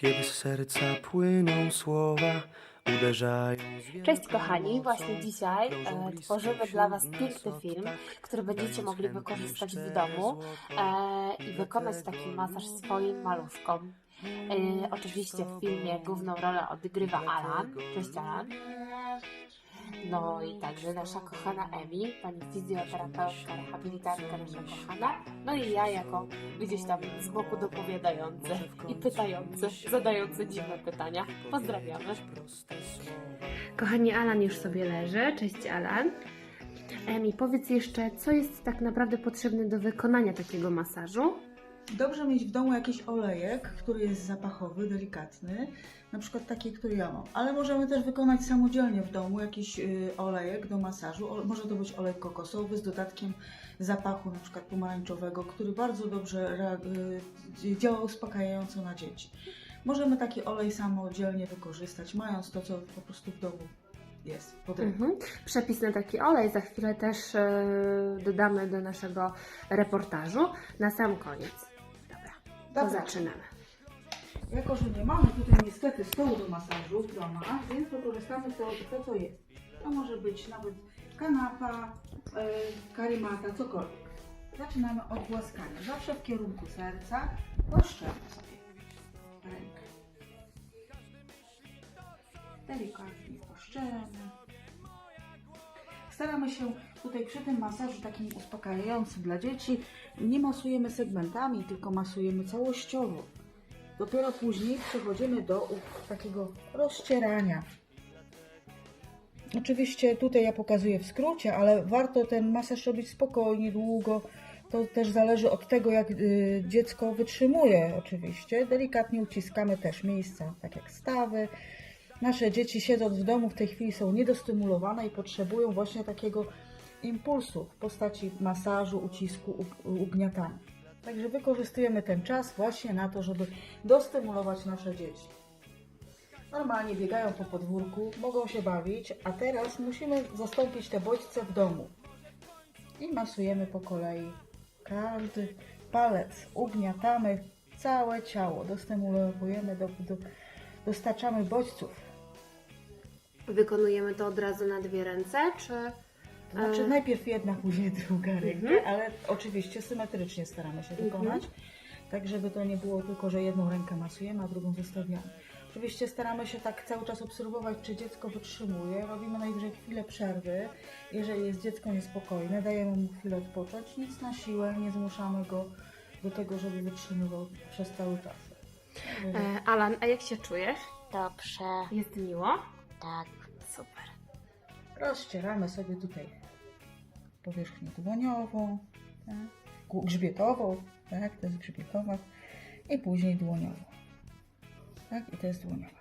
Kiedy z serca płyną słowa, uderzają Cześć kochani, właśnie dzisiaj e, tworzymy dla Was piękny film, który będziecie mogli wykorzystać w domu e, i wykonać taki masaż swoim maluszkom. E, oczywiście w filmie główną rolę odgrywa Alan. Cześć Alan. No i także nasza kochana Emi, pani fizjoterapeutka, rehabilitantka nasza kochana. No i ja jako gdzieś tam z boku dopowiadający i pytający, zadający dziwne pytania. Pozdrawiamy. Kochani, Alan już sobie leży. Cześć Alan. Emi, powiedz jeszcze, co jest tak naprawdę potrzebne do wykonania takiego masażu? Dobrze mieć w domu jakiś olejek, który jest zapachowy, delikatny, na przykład taki, który ja mam. Ale możemy też wykonać samodzielnie w domu jakiś y, olejek do masażu. Może to być olej kokosowy z dodatkiem zapachu, na przykład pomarańczowego, który bardzo dobrze y, działa uspokajająco na dzieci. Możemy taki olej samodzielnie wykorzystać, mając to, co po prostu w domu jest. Mhm. Przepis na taki olej za chwilę też e, dodamy do naszego reportażu. Na sam koniec. Dobra, to Dobra. zaczynamy. Jako, że nie mamy tutaj niestety stołu do masażu w domach, więc wykorzystamy to, to co jest. To może być nawet kanapa, y, karimata, cokolwiek. Zaczynamy od głaskania. Zawsze w kierunku serca. Głaszczemy sobie rękę. Delikatnie głaszczemy. Staramy się tutaj przy tym masażu takim uspokajającym dla dzieci nie masujemy segmentami, tylko masujemy całościowo. Dopiero później przechodzimy do takiego rozcierania. Oczywiście tutaj ja pokazuję w skrócie, ale warto ten masaż robić spokojnie, długo. To też zależy od tego, jak y, dziecko wytrzymuje oczywiście. Delikatnie uciskamy też miejsca, tak jak stawy. Nasze dzieci siedząc w domu w tej chwili są niedostymulowane i potrzebują właśnie takiego impulsu w postaci masażu, ucisku, ugniatania. Także wykorzystujemy ten czas właśnie na to, żeby dostymulować nasze dzieci. Normalnie biegają po podwórku, mogą się bawić, a teraz musimy zastąpić te bodźce w domu. I masujemy po kolei każdy palec, ugniatamy całe ciało, dostymulujemy, do, do, dostarczamy bodźców. Wykonujemy to od razu na dwie ręce, czy... To Znaczy E. najpierw jedna, później druga ręka, Mhm. ale oczywiście symetrycznie staramy się wykonać, tak żeby to nie było tylko, że jedną rękę masujemy, a drugą zostawiamy. Oczywiście staramy się tak cały czas obserwować, czy dziecko wytrzymuje. Robimy najwyżej chwilę przerwy. Jeżeli jest dziecko niespokojne, dajemy mu chwilę odpocząć. Nic na siłę, nie zmuszamy go do tego, żeby wytrzymywał przez cały czas. E, Alan, a jak się czujesz? Dobrze, Jest miło? Tak. Super. Rozcieramy sobie tutaj powierzchnię dłoniową, tak? Grzbietową, tak? To jest grzbietowa i później dłoniową. Tak? I to jest dłoniowa.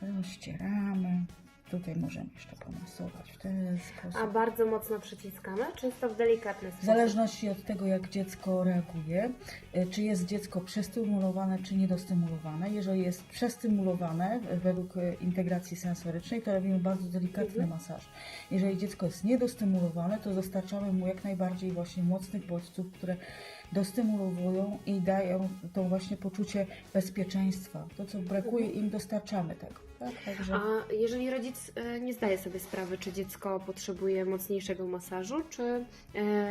Rozcieramy. Tutaj możemy jeszcze pomasować w ten sposób. A bardzo mocno przyciskamy, czy jest to w delikatny W sposób? zależności od tego, jak dziecko reaguje, y, czy jest dziecko przestymulowane, czy niedostymulowane. Jeżeli jest przestymulowane y, według y, integracji sensorycznej, to robimy bardzo delikatny Mhm. masaż. Jeżeli dziecko jest niedostymulowane, to dostarczamy mu jak najbardziej właśnie mocnych bodźców, które dostymulowują i dają to właśnie poczucie bezpieczeństwa. To, co brakuje im, dostarczamy tego. Tak? A jeżeli rodzic e, nie zdaje sobie sprawy, czy dziecko potrzebuje mocniejszego masażu, czy e,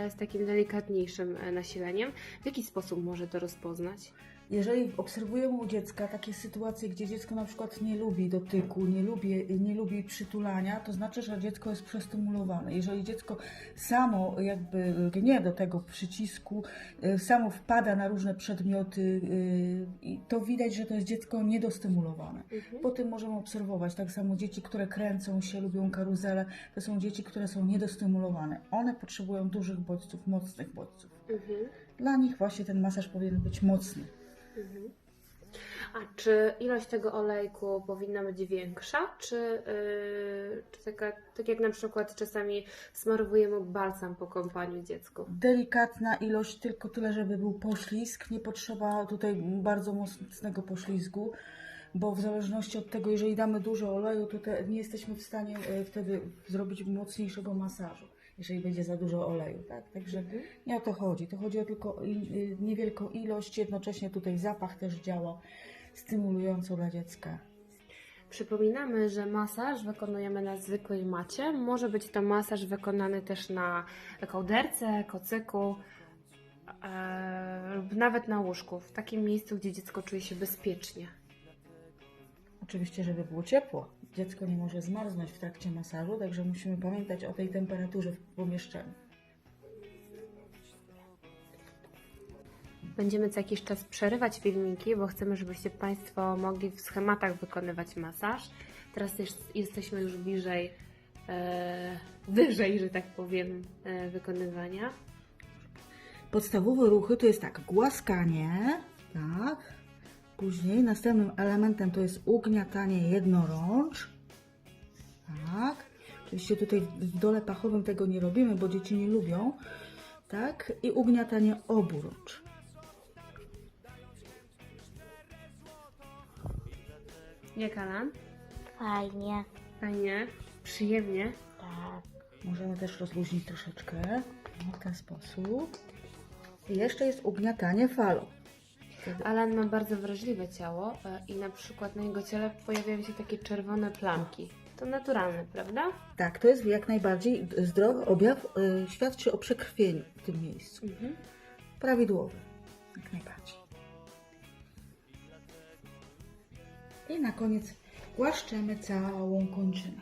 z takim delikatniejszym e, nasileniem, w jaki sposób może to rozpoznać? Jeżeli obserwujemy u dziecka takie sytuacje, gdzie dziecko na przykład nie lubi dotyku, nie lubi, nie lubi przytulania, to znaczy, że dziecko jest przestymulowane. Jeżeli dziecko samo jakby lgnie do tego przycisku, y, samo wpada na różne przedmioty, i to widać, że to jest dziecko niedostymulowane. Mhm. Po tym możemy obserwować tak samo dzieci, które kręcą się, lubią karuzele, to są dzieci, które są niedostymulowane. One potrzebują dużych bodźców, mocnych bodźców. Mhm. Dla nich właśnie ten masaż powinien być mocny. A czy ilość tego olejku powinna być większa, czy, yy, czy taka, tak jak na przykład czasami smarowujemy balsam po kąpaniu dziecku? delikatna ilość, tylko tyle, żeby był poślizg. Nie potrzeba tutaj bardzo mocnego poślizgu, bo w zależności od tego, jeżeli damy dużo oleju, to te, nie jesteśmy w stanie e, wtedy zrobić mocniejszego masażu. Jeżeli będzie za dużo oleju, tak? Także nie o to chodzi. To chodzi o tylko y, niewielką ilość, jednocześnie tutaj zapach też działa stymulująco dla dziecka. Przypominamy, że masaż wykonujemy na zwykłej macie. Może być to masaż wykonany też na kołderce, kocyku e, lub nawet na łóżku, w takim miejscu, gdzie dziecko czuje się bezpiecznie. Oczywiście, żeby było ciepło. Dziecko nie może zmarznąć w trakcie masażu, także musimy pamiętać o tej temperaturze w pomieszczeniu. Będziemy co jakiś czas przerywać filmiki, bo chcemy, żebyście Państwo mogli w schematach wykonywać masaż. Teraz jesteśmy już bliżej, e, wyżej, że tak powiem, e, wykonywania. Podstawowe ruchy to jest tak, głaskanie, tak. Później następnym elementem to jest ugniatanie jednorącz, tak. Oczywiście tutaj w dole pachowym tego nie robimy, bo dzieci nie lubią, tak. I ugniatanie oburącz. Jak Alan? Fajnie. Fajnie, przyjemnie. Tak. Możemy też rozluźnić troszeczkę w ten sposób. I jeszcze jest ugniatanie falą. Alan ma bardzo wrażliwe ciało e, i na przykład na jego ciele pojawiają się takie czerwone plamki. To naturalne, prawda? Tak, to jest jak najbardziej zdrowy objaw, y, świadczy o przekrwieniu w tym miejscu. Mhm. Prawidłowy, jak najbardziej. I na koniec głaszczemy całą kończynę.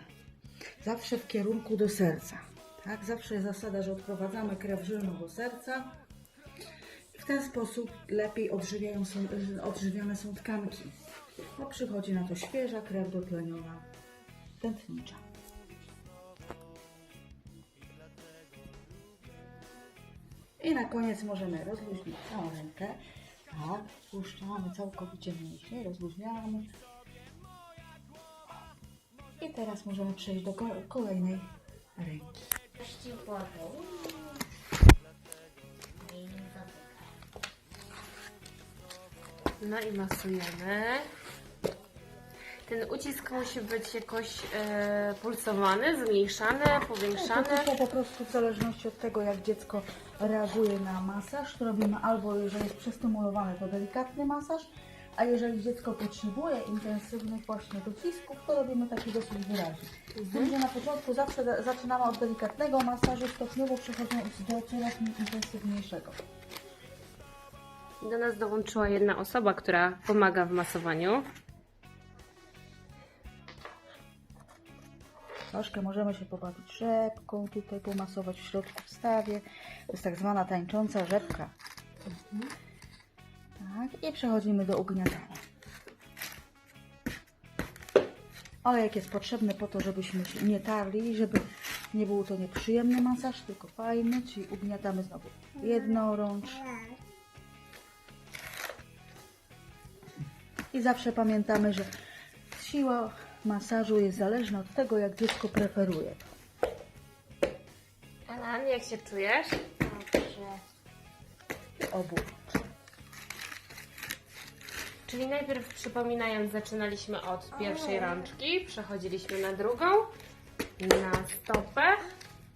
Zawsze w kierunku do serca. Tak, zawsze jest zasada, że odprowadzamy krew żylną do serca. W ten sposób lepiej odżywiają są, są tkanki. Bo przychodzi na to świeża krew dotleniona, tętnicza. I na koniec możemy rozluźnić całą rękę. Tak, puszczamy całkowicie mięśnie, rozluźniamy. I teraz możemy przejść do ko- kolejnej ręki. Ściółkową. No i masujemy. Ten ucisk musi być jakoś e, pulsowany, zmniejszany, powiększany. To tylko po prostu w zależności od tego, jak dziecko reaguje na masaż, to robimy albo jeżeli jest przestymulowane, to delikatny masaż, a jeżeli dziecko potrzebuje intensywnych właśnie docisków, to robimy taki dosyć wyraźny. Z tym, że na początku zawsze za- zaczynamy od delikatnego masażu, stopniowo przechodząc do coraz intensywniejszego. Do nas dołączyła jedna osoba, która pomaga w masowaniu. Troszkę możemy się pobawić rzepką, tutaj pomasować w środku w stawie. To jest tak zwana tańcząca rzepka. Tak, i przechodzimy do ugniatania. Olejek jest potrzebny po to, żebyśmy się nie tarli, żeby nie był to nieprzyjemny masaż, tylko fajny, czyli ugniatamy znowu jednorącz. I zawsze pamiętamy, że siła masażu jest zależna od tego, jak dziecko preferuje. Alan, jak się czujesz? Dobrze. Obu. Czyli najpierw przypominając, zaczynaliśmy od pierwszej rączki, przechodziliśmy na drugą, na stopę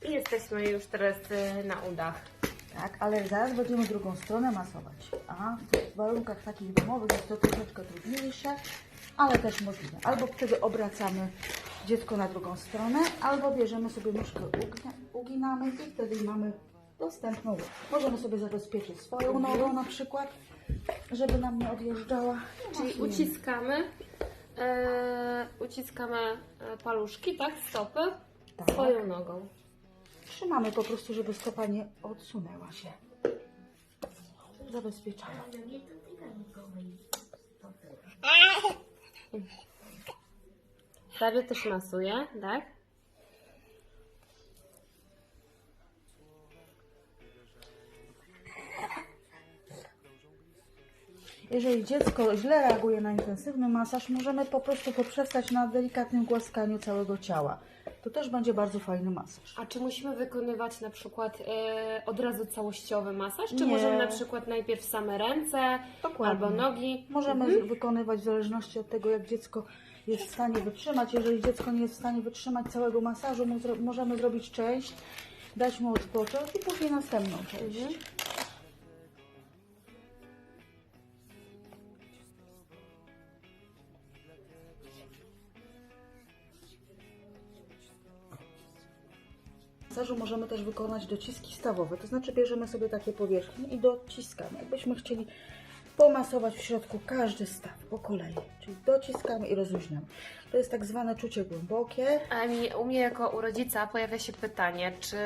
i jesteśmy już teraz y, na udach. Tak, ale zaraz będziemy drugą stronę masować. A w warunkach takich domowych jest to troszeczkę trudniejsze, ale też możliwe. Albo wtedy obracamy dziecko na drugą stronę, albo bierzemy sobie nóżkę, uginamy i wtedy mamy dostępną łódź. Możemy sobie zabezpieczyć swoją nogą na przykład, żeby nam nie odjeżdżała. Czyli Masujemy. uciskamy, e, uciskamy e, paluszki, tak, stopy, Tak. swoją nogą. Trzymamy po prostu, żeby stopa nie odsunęła się. Zabezpieczamy. Prawie też masuje, tak? Jeżeli dziecko źle reaguje na intensywny masaż, możemy po prostu poprzestać na delikatnym głaskaniu całego ciała. To też będzie bardzo fajny masaż. A czy musimy wykonywać na przykład e, od razu całościowy masaż? Czy Nie. możemy na przykład najpierw same ręce Dokładnie. albo nogi? Możemy Mhm. wykonywać w zależności od tego, jak dziecko jest w stanie wytrzymać. Jeżeli dziecko nie jest w stanie wytrzymać całego masażu, zro- możemy zrobić część dać mu odpocząć i później następną część. Mhm. Masażu możemy też wykonać dociski stawowe, to znaczy bierzemy sobie takie powierzchnie i dociskamy. Jakbyśmy chcieli pomasować w środku każdy staw po kolei, czyli dociskamy i rozluźniamy. To jest tak zwane czucie głębokie. A mi, u mnie jako u rodzica pojawia się pytanie, czy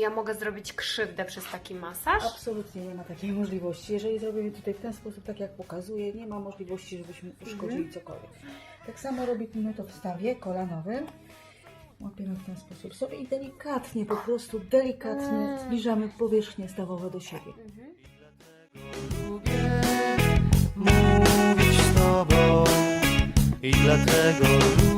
ja mogę zrobić krzywdę przez taki masaż? Absolutnie nie ma takiej możliwości. Jeżeli zrobimy tutaj w ten sposób, tak jak pokazuję, nie ma możliwości, żebyśmy uszkodzili cokolwiek. Tak samo robimy to w stawie kolanowym. Łapiemy w ten sposób. Sobie i delikatnie, po prostu delikatnie zbliżamy powierzchnie stawowe do siebie. Lubię mówić z tobą i dlatego lubię